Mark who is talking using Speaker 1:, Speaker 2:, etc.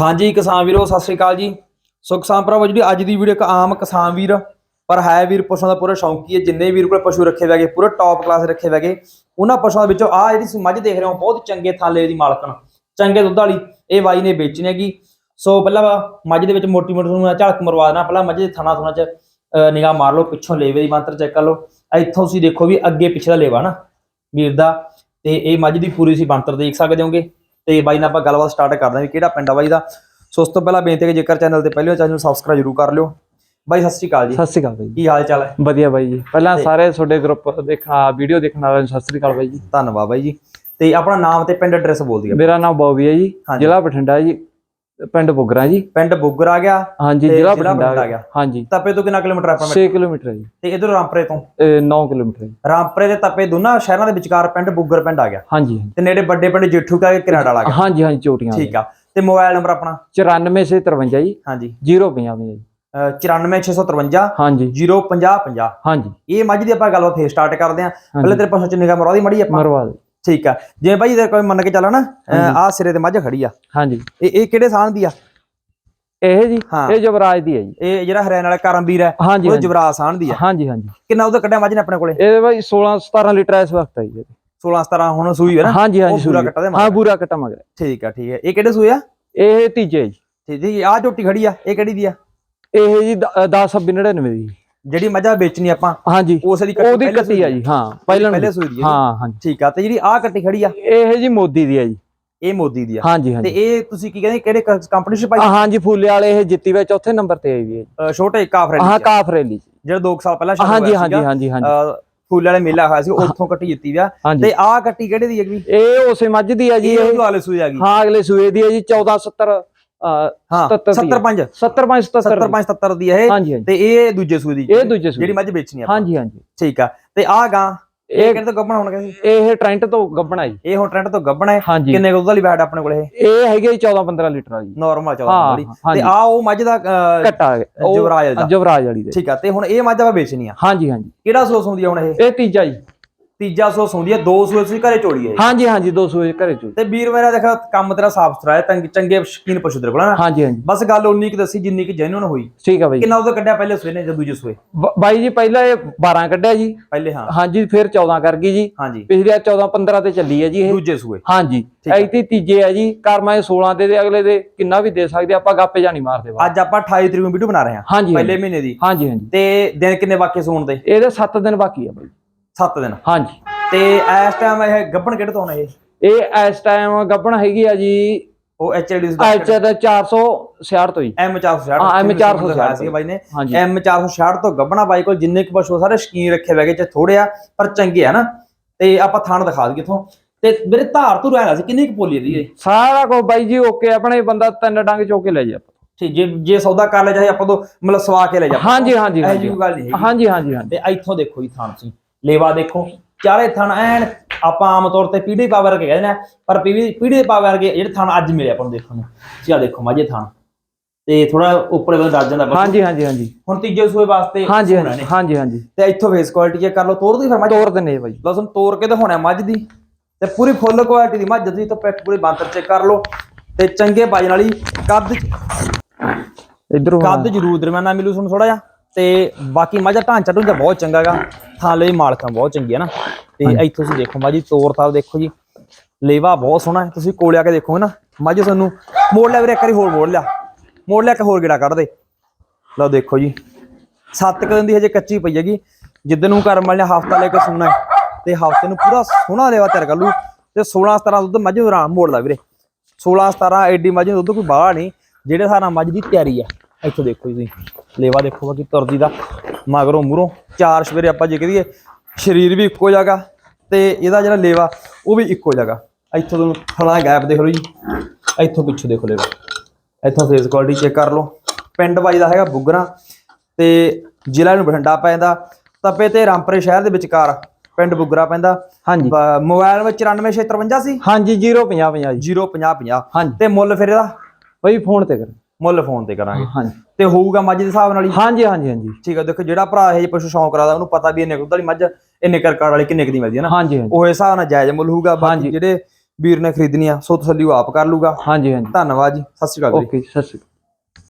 Speaker 1: ਹਾਂਜੀ ਕਿਸਾਨ ਵੀਰੋ, ਸਤਿ ਸ੍ਰੀ ਅਕਾਲ ਜੀ। ਸੋ ਕਿਸਾਨ ਭਰਾਵੋ, ਜਿਹੜੀ ਅੱਜ ਦੀ ਵੀਡੀਓ ਇੱਕ ਆਮ ਕਿਸਾਨ ਵੀਰ, ਪਰ ਹੈ ਵੀਰ ਪਸ਼ੂਆਂ ਦਾ ਪੂਰਾ ਸ਼ੌਂਕੀ ਹੈ, ਜਿੰਨੇ ਵੀਰ ਕੋਲ ਪਸ਼ੂ ਰੱਖੇ ਵੈਗੇ ਪੂਰਾ ਟੌਪ ਕਲਾਸ ਰੱਖੇ ਵੈਗੇ ਉਹਨਾਂ ਪਸ਼ੂਆਂ ਵਿੱਚੋਂ ਆ ਜਿਹੜੀ ਤੁਸੀਂ ਮੱਝ ਦੇਖ ਰਹੇ ਹੋ, ਬਹੁਤ ਚੰਗੇ ਥਾਲੇ ਦੀ ਮਾਲਕਣ, ਚੰਗੇ ਦੁੱਧ ਵਾਲੀ, ਇਹ ਬਾਈ ਨੇ ਵੇਚਣੀ ਹੈਗੀ। ਸੋ ਪਹਿਲਾਂ ਮੱਝ ਦੇ ਵਿੱਚ ਮੋਟੀ ਮੋਟੀ ਨੂੰ ਝਲਕ ਮਰਵਾ ਦੇਣਾ ਪਹਿਲਾਂ ਮੱਝ ਦੇ ਥਣਾ ਥੁਣਾ ਚ ਨਿਗਾਹ ਮਾਰ ਲਓ, ਪਿੱਛੋਂ ਲੇਵੇ ਦੀ ਮੰਤਰ ਚੈੱਕ ਕਰ ਲਓ। ਇੱਥੋਂ ਤੁਸੀਂ ਦੇਖੋ ਵੀ ਅੱਗੇ ਪਿੱਛੇ ਦਾ ਲੇਵਾ ਨਾ, ਵੀਰ ਦਾ, ਤੇ ਇਹ ਮੱਝ ਦੀ ਪੂਰੀ ਸੀ ਬੰਤਰ ਦੇਖ ਸਕਦੇ ਹੋਗੇ। ਤੇ ਬਾਈ ਨਾਲ ਆਪਾਂ ਗੱਲਬਾਤ ਸਟਾਰਟ ਕਰਦੇ ਹਾਂ ਵੀ ਕਿਹੜਾ ਪਿੰਡ ਆ ਬਾਈ ਦਾ। ਸੋ ਉਸ ਤੋਂ ਪਹਿਲਾਂ ਬੇਨਤੀ ਹੈ ਕਿ ਜੇਕਰ ਚੈਨਲ ਤੇ ਪਹਿਲੇ ਚੈਨਲ ਨੂੰ ਸਬਸਕ੍ਰਾਈਬ ਜ਼ਰੂਰ ਕਰ ਲਿਓ। ਬਾਈ ਸਤਿ ਸ਼੍ਰੀ ਅਕਾਲ ਜੀ।
Speaker 2: ਸਤਿ ਸ਼੍ਰੀ ਅਕਾਲ ਬਾਈ ਜੀ।
Speaker 1: ਕੀ ਹਾਲ ਚਾਲ ਹੈ?
Speaker 2: ਵਧੀਆ ਬਾਈ ਜੀ। ਪਹਿਲਾਂ ਸਾਰੇ ਤੁਹਾਡੇ ਗਰੁੱਪ ਦੇਖਣਾ ਵੀਡੀਓ ਦੇਖਣ ਵਾਲਿਆਂ ਨੂੰ ਸਤਿ ਸ਼੍ਰੀ ਅਕਾਲ ਬਾਈ ਜੀ।
Speaker 1: ਧੰਨਵਾਦ ਬਾਈ ਜੀ। ਤੇ ਆਪਣਾ ਨਾਮ ਤੇ ਪਿੰਡ ਐਡਰੈਸ ਬੋਲ ਦਿਓ
Speaker 2: ਮੇਰਾ ਨਾਮ ਬੌਬੀ ਹੈ ਜੀ। ਜ਼ਿਲ੍ਹਾ ਬਠਿੰਡਾ ਜੀ। ਪਿੰਡ ਬੁਗਰਾ ਜੀ।
Speaker 1: ਪਿੰਡ ਬੁੱਗਰ ਆ ਗਿਆ
Speaker 2: ਹਾਂਜੀ
Speaker 1: ਤੇ
Speaker 2: ਜ਼ਿਲ੍ਹਾ ਬਠਿੰਡਾ ਆ
Speaker 1: ਗਿਆ।
Speaker 2: ਹਾਂਜੀ।
Speaker 1: ਤਪੇ ਤੋਂ ਕਿੰਨਾ ਕਿਲੋਮੀਟਰ ਆਪਾਂ
Speaker 2: 6 ਕਿਲੋਮੀਟਰ ਹੈ ਜੀ।
Speaker 1: ਤੇ ਇਧਰ ਰਾਮਪਰੇ ਤੋਂ?
Speaker 2: 9 ਕਿਲੋਮੀਟਰ ਹੈ ਜੀ।
Speaker 1: ਰਾਮਪਰੇ ਦੇ ਤਪੇ ਦੋਨਾਂ ਸ਼ਹਿਰਾਂ ਦੇ ਵਿਚਕਾਰ ਪਿੰਡ ਬੁੱਗਰ ਪਿੰਡ ਆ ਗਿਆ।
Speaker 2: ਹਾਂਜੀ।
Speaker 1: ਤੇ ਨੇੜੇ ਵੱਡੇ ਪਿੰਡ ਜੇਠੂ ਕਾ ਕੈਨੇਡਾ ਵਾਲਾ ਆ ਗਿਆ
Speaker 2: ਹਾਂਜੀ ਹਾਂਜੀ ਚੋਟੀਆਂ
Speaker 1: ਠੀਕ ਆ। ਤੇ ਮੋਬਾਈਲ ਨੰਬਰ ਆਪਣਾ?
Speaker 2: 94653 ਜੀ।
Speaker 1: ਹਾਂਜੀ।
Speaker 2: 050 ਜੀ।
Speaker 1: ਅਹ 94653
Speaker 2: ਹਾਂਜੀ।
Speaker 1: 05050
Speaker 2: ਹਾਂਜੀ।
Speaker 1: ਇਹ ਮੱਝ ਦੀ ਆਪਾਂ ਗੱਲਬਾਤ ਫੇਰ ਸਟਾਰਟ ਕਰਦੇ ਆਂ ਪਹਿਲੇ ਤੇਰੇ ਪਸ਼ੂ ਚ ਨਿਗਾਹ ਮਰਵਾ ਦੀ ਮੜੀ ਆਪਾਂ?
Speaker 2: ਮਰਵਾ ਦੇ।
Speaker 1: ਠੀਕ ਆ। ਜਿਵੇਂ ਬਾਈ ਇਹਦੇ ਕੋਈ ਮੰਨ ਕੇ ਚੱਲਣਾ ਨਾ ਆ ਸਿਰੇ ਤੇ ਮੱਝ ਖੜੀ ਆ।
Speaker 2: ਹਾਂਜੀ।
Speaker 1: ਇਹ ਇਹ ਕਿਹੜੇ ਸਾਹ ਦੀ ਆ?
Speaker 2: ਇਹ ਜੀ
Speaker 1: ਹਾਂ।
Speaker 2: ਇਹ ਜਵਰਾਜ ਦੀ ਹੈ ਜੀ।
Speaker 1: ਇਹ ਜਿਹੜਾ ਹਰਿਆਣਾ ਵਾਲਾ ਕਰਮਵੀਰ ਹੈ ਉਹ ਜਵਰਾਜ ਸਾਹ ਦੀ ਆ।
Speaker 2: ਹਾਂਜੀ ਹਾਂਜੀ।
Speaker 1: ਕਿੰਨਾ ਉਹਦਾ ਕੱਢਿਆ ਮੱਝ ਨੇ ਆਪਣੇ ਕੋਲੇ?
Speaker 2: ਇਹਦੇ ਬਾਈ 16 17 ਲੀਟਰ ਇਸ ਵਕਤ ਹੈ ਜੀ
Speaker 1: 16 17 ਹੁਣ ਸੂਈ ਹੈ ਨਾ?
Speaker 2: ਹਾਂਜੀ ਹਾਂਜੀ
Speaker 1: ਪੂਰਾ
Speaker 2: ਸੂਈ।
Speaker 1: ਕੱਟਾ ਦੇ
Speaker 2: ਹਾਂ ਪੂਰਾ ਕੱਟਾ ਮਗਰ।
Speaker 1: ਠੀਕ ਆ ਠੀਕ ਆ। ਇਹ ਕਿਹੜੇ ਸੂਏ ਆ?
Speaker 2: ਇਹ ਤੀਜੇ ਜੀ।
Speaker 1: ਠੀਕ ਜੀ। ਆ ਝੋਟੀ ਖੜੀ ਆ। ਇਹ ਕਿਹੜੀ ਦੀ ਆ?
Speaker 2: ਇਹ ਜੀ 10 99 ਦੀ।
Speaker 1: ਜਿਹੜੀ ਮੱਝਾਂ ਵੇਚਣੀ ਆਪਾਂ
Speaker 2: ਹਾਂਜੀ।
Speaker 1: ਉਸ ਦੀ ਕੱਟੀ
Speaker 2: ਉਹਦੀ ਕੱਟੀ ਆ ਜੀ ਹਾਂ ਪਹਿਲਾਂ
Speaker 1: ਪਹਿਲੇ ਸੂਈ ਦੀ ਹੈ
Speaker 2: ਹਾਂ ਹਾਂਜੀ।
Speaker 1: ਠੀਕ ਆ ਤੇ ਜਿਹੜੀ ਆ ਕੱਟੀ ਖੜੀ ਆ?
Speaker 2: ਇਹ ਜੀ ਮੋਦੀ ਦੀ ਆ ਜੀ।
Speaker 1: ਇਹ ਮੋਦੀ ਦੀ ਆ।
Speaker 2: ਹਾਂਜੀ
Speaker 1: ਤੇ
Speaker 2: ਹਾਂਜੀ
Speaker 1: ਇਹ ਤੁਸੀਂ ਕੀ ਕਹਿੰਦੇ ਕਿਹੜੇ ਕੰਪਨੀ ਚ ਪਾਈ?
Speaker 2: ਹਾਂਜੀ ਫੁੱਲੇ ਵਾਲੇ ਇਹ ਜਿੱਤੀ ਵੇ ਚੌਥੇ ਨੰਬਰ ਤੇ ਆਈ ਵੀ ਹੈ
Speaker 1: ਛੋਟੇ ਕਾਫਰੇ
Speaker 2: ਹਾਂ ਕਾਫਰੇਲੀ
Speaker 1: ਜਿਹੜਾ 2 ਸਾਲ ਪਹਿਲਾਂ ਸ਼ੁਰੂ
Speaker 2: ਹਾਂਜੀ
Speaker 1: ਹੋਇਆ
Speaker 2: ਹਾਂਜੀ
Speaker 1: ਸੀਗਾ।
Speaker 2: ਹਾਂਜੀ ਹਾਂਜੀ।
Speaker 1: ਅ, ਫੁੱਲ ਵਾਲੇ ਮੇਲਾ ਹੋਇਆ ਸੀ ਉੱਥੋਂ ਕੱਟੀ ਜਿੱਤੀ
Speaker 2: ਹਾਂਜੀ।
Speaker 1: ਤੇ ਆ ਕੱਟੀ ਕਿਹੜੇ ਦੀ ਹੈਗੀ
Speaker 2: ਇਹ ਉਸੇ ਮੱਝ ਦੀ ਆ ਜੀ
Speaker 1: ਇਹ ਵਾਲੇ ਸੂਈ ਆ ਗਈ।
Speaker 2: ਹਾਂ ਅਗਲੇ ਸੂਏ ਦੀ ਆ ਜੀ 1470
Speaker 1: ਹਾਂ
Speaker 2: 77 ਦੀ ਆ।
Speaker 1: 75
Speaker 2: 75 77
Speaker 1: 75 77 ਦੀ। ਹੈ ਇਹ।
Speaker 2: ਹਾਂਜੀ ਹਾਂਜੀ।
Speaker 1: ਤੇ ਇਹ ਦੂਜੇ ਸੂਈ ਦੀ
Speaker 2: ਇਹ ਦੂਜੇ ਸੂਏ
Speaker 1: ਜਿਹੜੀ ਮੱਝ ਵੇਚਣੀ ਆ
Speaker 2: ਹਾਂਜੀ ਹਾਂਜੀ।
Speaker 1: ਠੀਕ ਆ। ਤੇ ਆ ਗਾਂ ਇਹ
Speaker 2: ਇਹ
Speaker 1: ਕਿਹੜੇ ਤੋਂ ਗੱਬਣ ਹੋਣਗੇ? ਸੀ
Speaker 2: ਇਹ ਟ੍ਰੈਂਟ ਤੋਂ ਗੱਬਣਾ ਜੀ।
Speaker 1: ਇਹ ਹੁਣ ਟ੍ਰੈਂਡ ਤੋਂ ਗੱਬਣ ਹੈ।
Speaker 2: ਹਾਂਜੀ।
Speaker 1: ਕਿੰਨੇ ਕੁ ਦੁੱਧ ਵਾਲੀ ਬੈਡ ਆਪਣੇ ਕੋਲ ਇਹ?
Speaker 2: ਇਹ ਹੈਗੇ ਜੀ 14 15 ਲੀਟਰ ਵਾਲੀ।
Speaker 1: ਨਾਰਮਲ ਵਾਲੀ। ਤੇ ਆ ਉਹ ਮੱਝ ਦਾ ਅ,
Speaker 2: ਘਟਾ ਉਹ
Speaker 1: ਜਵਰਾਜ ਦਾ।
Speaker 2: ਜਵਰਾਜ ਵਾਲੀ ਦੇ।
Speaker 1: ਠੀਕ ਆ। ਤੇ ਹੁਣ ਇਹ ਮੱਝ ਆਪਾਂ ਵੇਚਣੀ ਆ।
Speaker 2: ਹਾਂਜੀ ਹਾਂਜੀ।
Speaker 1: ਕਿਹੜਾ ਸੋਸ ਹੁੰਦੀ ਆ ਹੁਣ ਇਹ?
Speaker 2: ਇਹ ਤੀਜਾ ਜੀ।
Speaker 1: ਤੀਜਾ ਸੋਸ ਹੁੰਦੀ ਆ ਦੋ ਸੋਸ ਤੁਸੀਂ ਘਰੇ ਚੋੜੀ ਆ ਇਹ।
Speaker 2: ਹਾਂਜੀ ਹਾਂਜੀ ਦੋ ਸੂਏ ਘਰੇ ਚੋ
Speaker 1: ਤੇ ਵੀਰ ਮੇਰਾ ਦੇਖਾ ਕੰਮ ਤੇਰਾ ਸਾਫ਼ ਸੁਥਰਾ ਹੈ ਤੰਗ ਚੰਗੇ ਸ਼ਕੀਨ ਪਸ਼ੂ ਤੇਰੇ ਕੋਲ ਨਾ?
Speaker 2: ਹਾਂਜੀ ਹਾਂਜੀ।
Speaker 1: ਬਸ ਗੱਲ ਉਨੀ ਕਿ ਦੱਸੀ ਜਿੰਨੀ ਕਿ ਜੈਨੂਨ ਹੋਈ।
Speaker 2: ਠੀਕ ਆ ਬਾਈ
Speaker 1: ਕਿੰਨਾ ਉਹਦਾ ਕੱਢਿਆ ਪਹਿਲੇ ਸੂਏ ਨੇ ਜਾਂ ਦੂਜੇ ਸੂਏ?
Speaker 2: ਬ- ਬਾਈ ਜੀ ਪਹਿਲਾਂ ਇਹ 12 ਕੱਢਿਆ ਜੀ।
Speaker 1: ਪਹਿਲੇ ਹਾਂ।
Speaker 2: ਹਾਂਜੀ ਫਿਰ 14 ਕਰ ਗਈ ਜੀ।
Speaker 1: ਹਾਂਜੀ।
Speaker 2: ਪਿਛਲੇ 14 15 ਤੇ ਚੱਲੀ ਹੈ ਜੀ ਇਹ।
Speaker 1: ਦੂਜੇ ਸੂਏ।
Speaker 2: ਹਾਂਜੀ।
Speaker 1: ਠੀਕ ਹੈ।
Speaker 2: ਐਤੀ ਤੀਜੇ ਹੈ ਜੀ ਕਰਮਾ ਇਹ 16 ਦੇ ਦੇ ਅਗਲੇ ਦੇ ਕਿੰਨਾ ਵੀ ਦੇ ਸਕਦੇ ਆਪਾਂ ਗਾਪੇ ਜਾਣੀ ਮਾਰਦੇ ਵਾ
Speaker 1: ਅੱਜ ਆਪਾਂ 28 ਤਰੀਕ ਨੂੰ ਵੀਡੀਓ ਬਣਾ ਰਹੇ ਹਾਂ
Speaker 2: ਹਾਂਜੀ
Speaker 1: ਪਹਿਲੇ ਮਹੀਨੇ ਦੀ।
Speaker 2: ਹਾਂਜੀ ਹਾਂਜੀ।
Speaker 1: ਤੇ ਦਿਨ ਕਿੰਨੇ ਬਾਕੀ ਸੂਣ ਦੇ?
Speaker 2: ਇਹਦੇ 7 ਦਿਨ ਬਾਕੀ ਆ ਬਾਈ।
Speaker 1: 7 ਦਿਨ।
Speaker 2: ਹਾਂਜੀ।
Speaker 1: ਤੇ ਇਸ ਟਾਈਮ ਇਹ ਗੱਬਣ ਕਿਹੜੇ ਤੋਂ ਆਉਣਾ ਇਹ
Speaker 2: ਇਹ ਇਸ ਟਾਈਮ ਗੱਬਣ ਹੈਗੀ ਆ ਜੀ
Speaker 1: ਉਹ ਐਚਡੀ
Speaker 2: ਐਚ ਦਾ 466 ਤੋਂ ਜੀ।
Speaker 1: ਐਮ 466
Speaker 2: ਹਾਂ, M 466
Speaker 1: ਸੀ ਬਾਈ ਨੇ। ਐਮ 466 ਤੋਂ ਗੱਬਣਾ ਬਾਈ ਕੋਲ ਜਿੰਨੇ ਕੁ ਪਸ਼ੂ ਸਾਰੇ ਸ਼ਕੀਨ ਰੱਖੇ ਵੈਗੇ ਚ ਥੋੜੇ ਆ ਪਰ ਚੰਗੇ ਆ ਨਾ। ਤੇ ਆਪਾਂ ਥਣ ਦਿਖਾ ਦਈਏ ਇਥੋਂ। ਤੇ ਮੇਰੇ ਧਾਰ ਤੋਂ ਰਹਿਣਾ ਸੀ ਕਿੰਨੀ ਕੁ ਪੋਲੀ ਦੀ
Speaker 2: ਸਾਰਾ ਕੁਝ ਬਾਈ ਜੀ ਓਕੇ ਆਪਣੇ ਬੰਦਾ ਤਿੰਨ ਡੰਗ ਚੋ ਕੇ ਲੈ ਜਾ
Speaker 1: ਠੀਕ ਜੇ ਜੇ ਸੌਦਾ ਕਰ ਲੈ ਚਾਹੇ ਆਪਾਂ ਤੋਂ ਮਤਲਬ ਸਵਾ ਕੇ ਲੈ ਜਾ
Speaker 2: ਹਾਂਜੀ ਹਾਂਜੀ ਹਾਂਜੀ। ਹਾਂਜੀ ਹਾਂਜੀ ਹਾਂਜੀ।
Speaker 1: ਤੇ ਇੱਥੋਂ ਦੇਖੋ ਜੀ ਥਣ ਤੁਸੀਂ। ਲੇਵਾ ਦੇਖੋ ਚਾਰੇ ਥਣ ਐਨ ਆਪਾਂ ਆਮ ਤੌਰ ਤੇ ਪੀੜੀ ਪਾਵਰ ਕੇ ਕਹਿੰਦੇ ਨੇ ਪਰ ਪੀੜੀ ਪੀੜੀ ਪਾਵਰ ਕੇ ਜਿਹੜੇ ਥਣ ਅੱਜ ਮਿਲੇ ਆਪਾਂ ਨੂੰ ਦੇਖਣ ਨੂੰ। ਆ ਦੇਖੋ ਮਾਝੇ ਥਣ। ਤੇ ਥੋੜਾ ਉੱਪਰ ਬੰਦਾ ਡਰ ਜਾਂਦਾ ਬਸ।
Speaker 2: ਹਾਂਜੀ ਹਾਂਜੀ ਹਾਂਜੀ।
Speaker 1: ਹੁਣ ਤੀਜੇ ਸੂਏ ਵਾਸਤੇ
Speaker 2: ਹਾਂਜੀ
Speaker 1: ਹੋਣਾ।
Speaker 2: ਹਾਂਜੀ ਹਾਂਜੀ।
Speaker 1: ਤੇ ਇੱਥੋਂ ਫੇਸ ਕੁਆਲਿਟੀ ਚੈੱਕ ਕਰ ਲਓ ਤੋੜ ਦੀ ਫਿਰ ਮੱਝ।
Speaker 2: ਤੋੜ ਦਿੰਨੇ ਬਾਈ।
Speaker 1: ਲਓ ਤੁਹਾਨੂੰ ਤੋੜ ਕੇ ਦਿਖਾਉਣਾ ਮੱਝ ਦੀ। ਤੇ ਪੂਰੀ ਫੁੱਲ ਕੁਆਲਿਟੀ ਦੀ ਮੱਝ ਤੁਸੀਂ ਤਾਂ ਪਿੱਠ ਪੂਰੀ ਬਾਂਦਰ ਚੈੱਕ ਕਰ ਲਓ। ਤੇ ਚੰਗੇ ਵਜਨ ਵਾਲੀ ਕੱਦ
Speaker 2: ਇਧਰੋਂ
Speaker 1: ਕੱਦ ਜ਼ਰੂਰ ਦਰਮਿਆਨਾ ਮਿਲੂ ਤੁਹਾਨੂੰ ਥੋੜਾ ਜਿਹਾ। ਤੇ ਬਾਕੀ ਮੱਝ ਢਾਂਚਾ ਢੂੰਚਾ ਬਹੁਤ ਚੰਗਾਗਾ ਥਾਲੇ ਦੀ ਮਾਲਕਾਂ ਬਹੁਤ ਚੰਗੀ ਹੈ ਨਾ। ਤੇ ਇੱਥੋਂ ਤੁਸੀਂ ਦੇਖੋ ਮੱਝ ਤੋਰ ਤਾਰ ਦੇਖੋ ਜੀ। ਲੇਵਾ ਬਹੁਤ ਸੋਹਣਾ ਹੈ। ਤੁਸੀਂ ਕੋਲੇ ਆ ਕੇ ਦੇਖੋਗੇ ਨਾ ਮੱਝ ਤੁਹਾਨੂੰ ਮੋੜ ਲਿਆ ਵੀਰੇ ਇੱਕ ਵਾਰੀ ਹੋਰ ਮੋੜ ਲਿਆ। ਮੋੜ ਲਿਆ ਕਿ ਹੋਰ ਗੇੜਾ ਕੱਢ ਦੇ। ਲਓ ਦੇਖੋ ਜੀ। ਸੱਤ ਕੁ ਦਿਨ ਦੀ ਹਜੇ ਕੱਚੀ ਪਈ ਹੈਗੀ। ਜਿੱਦਨ ਨੂੰ ਕਰਮ ਵਾਲਿਆ ਹਫਤਾ ਲੈ ਕੇ ਸੂਣਾ ਹੈ। ਤੇ ਹਫ਼ਤੇ ਨੂੰ ਪੂਰਾ ਸੋਹਣਾ ਲੇਵਾ ਤਿਆਰ ਕਰ ਲੂ ਤੇ 16 17 ਦੁੱਧ ਮੱਝ ਨੂੰ ਆਰਾਮ ਮੋੜ ਲਾ ਵੀਰੇ। 16 17 ਐਡੀ ਮੱਝ ਦੁੱਧ ਕੋਈ ਬਾਹਲਾ ਨਹੀਂ। ਜਿਹੜੇ ਨਾਲ ਮੱਝ ਦੀ ਤਿਆਰੀ ਆ ਇੱਥੋਂ ਦੇਖੋ ਜੀ ਤੁਸੀਂ। ਲੇਵਾ ਦੇਖੋ ਬਾਕੀ ਤੁਰਦੀ ਦਾ ਮਗਰੋਂ ਮੂਰੋਂ ਚਾਰ ਸਵੇਰੇ ਆਪਾਂ ਜੇ ਕਹੀਏ ਸਰੀਰ ਵੀ ਇੱਕੋ ਜਗ੍ਹਾ ਤੇ ਇਹਦਾ ਜਿਹੜਾ ਲੇਵਾ ਉਹ ਵੀ ਇੱਕੋ ਜਗ੍ਹਾ ਇੱਥੋਂ ਤੁਹਾਨੂੰ ਥਣਾ ਗੈਪ ਦੇਖ ਲਓ ਜੀ। ਇੱਥੋਂ ਪਿੱਛੇ ਦੇਖੋ ਲੇਵਾ। ਇੱਥੋਂ ਫੇਸ ਕੁਆਲਿਟੀ ਚੈੱਕ ਕਰ ਲਓ। ਪਿੰਡ ਬਾਈ ਦਾ ਹੈਗਾ ਬੁੱਗਰਾ ਤੇ ਜ਼ਿਲ੍ਹਾ ਨੂੰ ਬਠਿੰਡਾ ਪੈਂਦਾ ਤਪੇ ਤੇ ਰਾਮਪੁਰੇ ਸ਼ਹਿਰ ਦੇ ਵਿਚਕਾਰ ਪਿੰਡ ਬੁੱਗਰਾ ਪੈਂਦਾ।
Speaker 2: ਹਾਂਜੀ।
Speaker 1: ਮੋਬਾਈਲ ਵਿੱਚ 94653 ਸੀ?
Speaker 2: ਹਾਂਜੀ 050 ਜੀ।
Speaker 1: 05050
Speaker 2: ਹਾਂਜੀ।
Speaker 1: ਤੇ ਮੁੱਲ ਫਿਰ ਇਹਦਾ?
Speaker 2: ਬਾਈ ਫੋਨ ਤੇ ਕਰ।
Speaker 1: ਮੁੱਲ ਫੋਨ ਤੇ ਕਰਾਂਗੇ।
Speaker 2: ਹਾਂਜੀ।
Speaker 1: ਤੇ ਹੋਊਗਾ ਮੱਝ ਦੇ ਹਿਸਾਬ ਨਾਲ ਹੀ?
Speaker 2: ਹਾਂਜੀ ਹਾਂਜੀ ਹਾਂਜੀ।
Speaker 1: ਠੀਕ ਹੈ ਦੇਖੋ ਜਿਹੜਾ ਭਰਾ ਇਹ ਪਸ਼ੂ ਸ਼ੌਂਕ ਰੱਖਦਾ ਉਹਨੂੰ ਪਤਾ ਵੀ ਇਹਨੇ ਦੁੱਧ ਵਾਲੀ ਮੱਝ ਇਹਨੇ ਕਰਕਾੜ ਵਾਲੀ ਕਿੰਨੇ ਕੁ ਦੀ ਮਿਲਦੀ ਹੈ ਨਾ?
Speaker 2: ਹਾਂਜੀ ਹਾਂਜੀ।
Speaker 1: ਉਹ ਹਿਸਾਬ ਨਾਲ ਜਾਇਜ਼ ਮੁੱਲ ਹੋਊਗਾ ਬਾਕੀ। ਜਿਹੜੇ ਵੀਰ ਨੇ ਖਰੀਦਣੀ ਆ ਸੋ ਤਸੱਲੀ ਉਹ ਆਪ ਕਰ ਲੂਗਾ
Speaker 2: ਹਾਂਜੀ ਹਾਂਜੀ।
Speaker 1: ਧੰਨਵਾਦ ਜੀ ਸਤਿ ਸ਼੍ਰੀ ਅਕਾਲ ਵੀਰੇ
Speaker 2: ਓਕੇ ਸਤਿ ਸ਼੍ਰੀ ਅਕਾਲ।